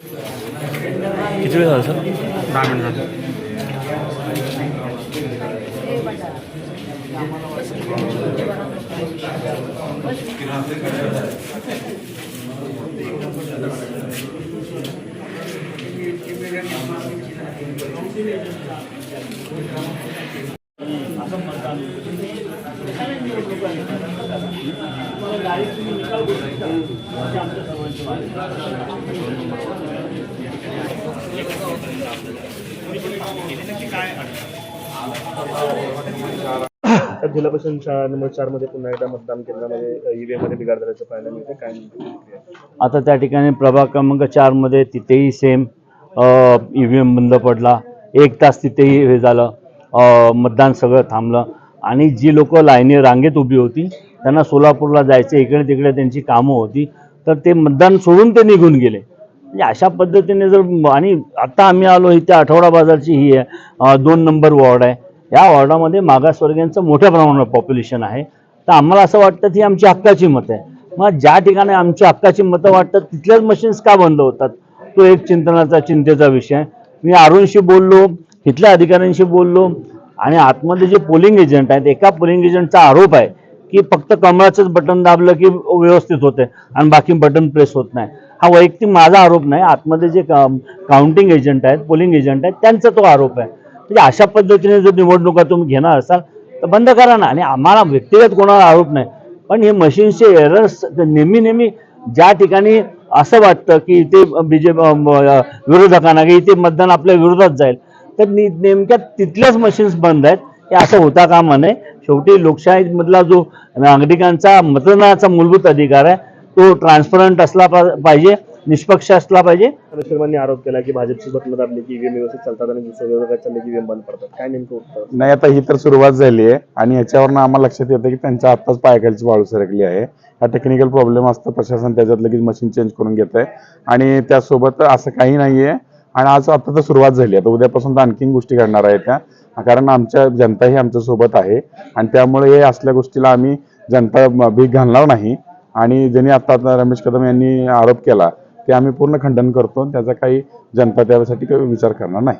किती वेळ झाला सर दहा मिनिट झाले तर जिल्हा नंबर चारमध्ये पुन्हा एकदा मतदान केंद्रामध्ये ईव्हीएममध्ये बिघाड झाल्याचं पाहायला मिळते काय आता त्या ठिकाणी प्रभाग क्रमांक चारमध्ये तिथेही सेम ईव्हीएम बंद पडला. एक तास तिथेही हे झालं. मतदान सगळं थांबलं. आणि जी लोक लाईनी रांगेत उभी होती त्यांना सोलापूरला जायचे इकडे तिकडे त्यांची कामं होती तर ते मतदान सोडून ते निघून गेले. म्हणजे अशा पद्धतीने जर आणि आता आम्ही आलो इथे आठवडा बाजारची ही आहे दोन नंबर वॉर्ड आहे. या वॉर्डामध्ये मागासवर्गीयांचं मोठ्या प्रमाणावर पॉप्युलेशन आहे. तर आम्हाला असं वाटतं की आमची हक्काची मतं आहे. मग ज्या ठिकाणी आमची हक्काची मतं वाटतात तिथल्याच मशीन्स का बंद होतात? तो एक चिंतनाचा चिंतेचा विषय आहे. मी अरुणशी बोललो तिथल्या अधिकाऱ्यांशी बोललो आणि आतमध्ये जे पोलिंग एजंट आहेत एका पोलिंग एजंटचा आरोप आहे की फक्त कमळाचंच बटन दाबलं की व्यवस्थित होते आणि बाकी बटन प्रेस होत नाही. हा वैयक्तिक माझा आरोप नाही आतमध्ये जे काउंटिंग एजंट आहेत पोलिंग एजंट आहेत त्यांचा तो आरोप आहे. म्हणजे अशा पद्धतीने जर निवडणुका तुम्ही घेणार असाल तर बंद करा ना. आणि आम्हाला व्यक्तिगत कोणाला आरोप नाही. पण हे मशीनचे एरर्स नेहमी नेहमी ज्या ठिकाणी असं वाटतं की ते बीजे विरोधकांना की ते मतदान आपल्या विरोधात जाईल तर नेमक्या तिथल्याच मशीन्स बंद आहेत. हे असं होता कामा नये. शेवटी लोकशाहीमधला जो नागरिकांचा मतदानाचा मूलभूत अधिकार आहे तो ट्रान्सपरंट असला पाहिजे निष्पक्ष असला पाहिजे. शर्मांनी आरोप केला की भाजपची बटणं दाबली की ईव्हीएम व्यवस्थित चालतात आणि दुसऱ्या विरोधकात चालले की ईव्हीएम बंद पडतात. काय नेमकं उत्तर? नाही आता ही तर सुरुवात झाली आहे आणि याच्यावरनं आम्हाला लक्षात येतं की त्यांच्या आत्ताच पायाखालची वाळू सरकली आहे. हा टेक्निकल प्रॉब्लेम असतं प्रशासन त्याच्यात लगेच मशीन चेंज करून घेत आहे आणि त्यासोबत असं काही नाही आहे आणि आज आता तर सुरुवात झाली. आता उद्यापासून तर आणखीन गोष्टी घडणार आहेत त्या. कारण आमच्या जनता ही आमच्यासोबत आहे. आणि त्यामुळे हे असल्या गोष्टीला आम्ही जनता भीक घालणार नाही. आणि ज्यांनी आता आता रमेश कदम यांनी आरोप केला ते आम्ही पूर्ण खंडन करतो. त्याचा काही जनता त्यासाठी काही विचार करणार नाही.